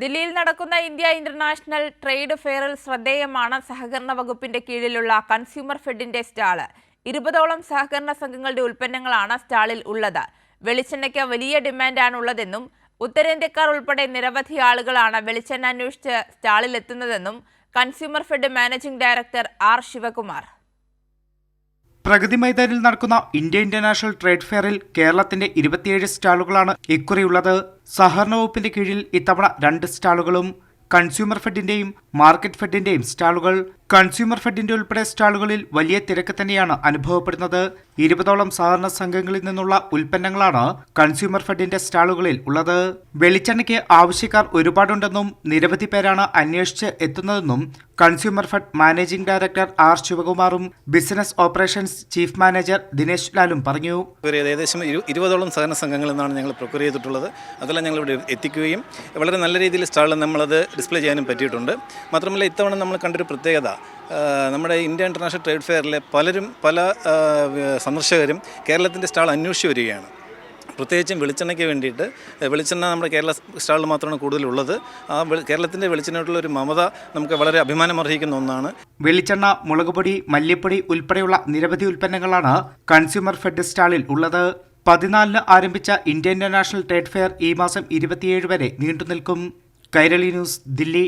ദില്ലിയിൽ നടക്കുന്ന India international trade ഫെയറിൽ ശ്രദ്ധേയമാണ് സഹകരണ വകുപ്പിന്റെ കീഴിലുള്ള കൺസ്യൂമർ ഫെഡിന്റെ സ്റ്റാൾ. ഇരുപതോളം സഹകരണ സംഘങ്ങളുടെ ഉൽപ്പന്നങ്ങളാണ് സ്റ്റാളിൽ ഉള്ളത്. വെളിച്ചെണ്ണയ്ക്ക് വലിയ ഡിമാൻഡാണ് ഉള്ളതെന്നും ഉത്തരേന്ത്യക്കാർ ഉൾപ്പെടെ നിരവധി ആളുകളാണ് വെളിച്ചെണ്ണ അന്വേഷിച്ച് സ്റ്റാളിലെത്തുന്നതെന്നും consumer fed managing director R. Sivakumar. Pragati മൈതാനിൽ നടക്കുന്ന ഇന്ത്യ ഇന്റർനാഷണൽ ട്രേഡ് ഫെയറിൽ കേരളത്തിന്റെ ഇരുപത്തിയേഴ് സ്റ്റാളുകളാണ് ഇക്കുറിയുള്ളത്. സഹകരണ വകുപ്പിന്റെ കീഴിൽ ഇത്തവണ രണ്ട് സ്റ്റാളുകളും കൺസ്യൂമർ ഫെഡിന്റെയും മാർക്കറ്റ് ഫെഡിന്റെയും സ്റ്റാളുകൾ കൺസ്യൂമർ ഫെഡിന്റെ ഉൾപ്പെടെ സ്റ്റാളുകളിൽ വലിയ തിരക്ക് തന്നെയാണ് അനുഭവപ്പെടുന്നത്. ഇരുപതോളം സഹകരണ സംഘങ്ങളിൽ നിന്നുള്ള ഉൽപ്പന്നങ്ങളാണ് കൺസ്യൂമർ ഫെഡിന്റെ സ്റ്റാളുകളിൽ ഉള്ളത്. വെളിച്ചെണ്ണയ്ക്ക് ആവശ്യക്കാർ ഒരുപാടുണ്ടെന്നും നിരവധി പേരാണ് അന്വേഷിച്ച് എത്തുന്നതെന്നും consumer fed managing director R ശിവകുമാറും business operations chief manager Dinesh ലാലും പറഞ്ഞു. ഏകദേശം ഇരു ഇരുപതോളം സഹകരണ സംഘങ്ങളിൽ നിന്നാണ് ഞങ്ങൾ പ്രൊക്യൂർ ചെയ്തിട്ടുള്ളത്. അതെല്ലാം ഞങ്ങൾ ഇവിടെ എത്തിക്കുകയും വളരെ നല്ല രീതിയിൽ സ്റ്റാളിൽ നമ്മളത് ഡിസ്പ്ലേ ചെയ്യാനും പറ്റിയിട്ടുണ്ട്. മാത്രമല്ല ഇത്തവണ നമ്മൾ കണ്ടൊരു പ്രത്യേകത. നമ്മുടെ ഇന്ത്യ ഇന്റർനാഷണൽ ട്രേഡ് ഫെയറിലെ പലരും പല സന്ദർശകരും കേരളത്തിന്റെ സ്റ്റാൾ അന്വേഷിച്ച് വരികയാണ്. പ്രത്യേകിച്ചും വെളിച്ചെണ്ണയ്ക്ക് വേണ്ടിയിട്ട് വെളിച്ചെണ്ണ നമ്മുടെ കേരള സ്റ്റാളിൽ മാത്രമാണ് കൂടുതലുള്ളത്. ആ കേരളത്തിന്റെ വെളിച്ചെണ്ണയോടുള്ള ഒരു മമത നമുക്ക് വളരെ അഭിമാനം അർഹിക്കുന്ന ഒന്നാണ്. വെളിച്ചെണ്ണ മുളകുപൊടി മല്ലിപ്പൊടി ഉൾപ്പെടെയുള്ള നിരവധി ഉൽപ്പന്നങ്ങളാണ് കൺസ്യൂമർ ഫെഡ് സ്റ്റാളിൽ ഉള്ളത്. പതിനാലിന് ആരംഭിച്ച ഇന്ത്യ ഇന്റർനാഷണൽ ട്രേഡ് ഫെയർ ഈ മാസം ഇരുപത്തിയേഴ് വരെ നീണ്ടുനിൽക്കും. കൈരളി ന്യൂസ് ദില്ലി.